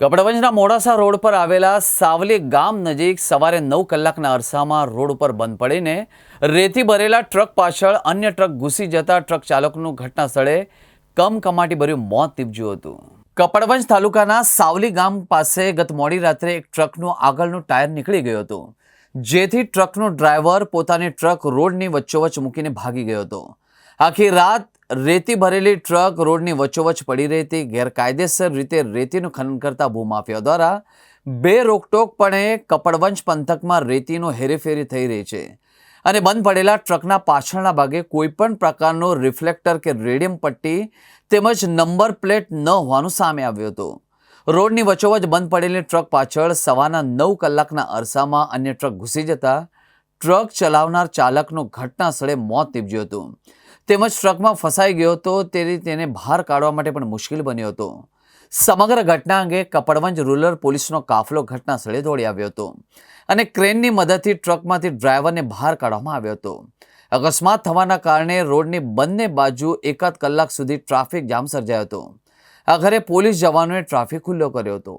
કપડવંજના Modasa road પર આવેલા સાવલી ગામ નજીક સવારે નવ કલાકના અરસામાં રોડ ઉપર બંધ પડીને રેતી ભરેલા ટ્રક પાછળ અન્ય ટ્રક ઘૂસી જતા ટ્રક ચાલકનું ઘટના સ્થળે કમકમાટી ભર્યું મોત નીપજ્યું હતું. કપડવંજ તાલુકાના સાવલી ગામ પાસે ગત મોડી રાત્રે એક ટ્રકનું આગળનું ટાયર નીકળી ગયું હતું. જેથી ટ્રકનો ડ્રાઈવર પોતાની ટ્રક રોડની વચ્ચોવચ્ચ મૂકીને ભાગી ગયો હતો. આખી રાત રેતી ભરેલી ટ્રક રોડની વચ્ચોવચ્ચ પડી રહેતી ગેરકાયદેસર રીતે રેતીનું ખનન કરતા ભૂમાફિયા દ્વારા બે રોકટોકપણે કપડવંશ પંથકમાં રેતીનો હેરેફેરી થઈ રહી છે અને બંધ પડેલા ટ્રકના પાછળના ભાગે કોઈપણ પ્રકારનો રિફ્લેક્ટર કે રેડિયમ પટ્ટી તેમજ નંબર પ્લેટ ન હોવાનું સામે આવ્યું હતું. રોડની વચ્ચોવચ્ચ બંધ પડેલી ટ્રક પાછળ સવારના નવ કલાકના અરસામાં અન્ય ટ્રક ઘૂસી જતા ટ્રક ચલાવનાર ચાલકનું ઘટના સ્થળે મોત નીપજ્યું હતું. તેમજ ટ્રકમાં ફસાઈ ગયો હતો તેથી તેને બહાર કાઢવા માટે પણ મુશ્કેલ બન્યો હતો. સમગ્ર ઘટના અંગે કપડવંજ રૂરલ પોલીસનો કાફલો ઘટના સ્થળે દોડી આવ્યો હતો અને ક્રેનની મદદથી ટ્રકમાંથી ડ્રાઈવરને બહાર કાઢવામાં આવ્યો હતો. અકસ્માત થવાના કારણે રોડની બંને બાજુ એકાદ કલાક સુધી ટ્રાફિક જામ સર્જાયો હતો. આખરે પોલીસ જવાનોએ ટ્રાફિક ખુલ્લો કર્યો હતો.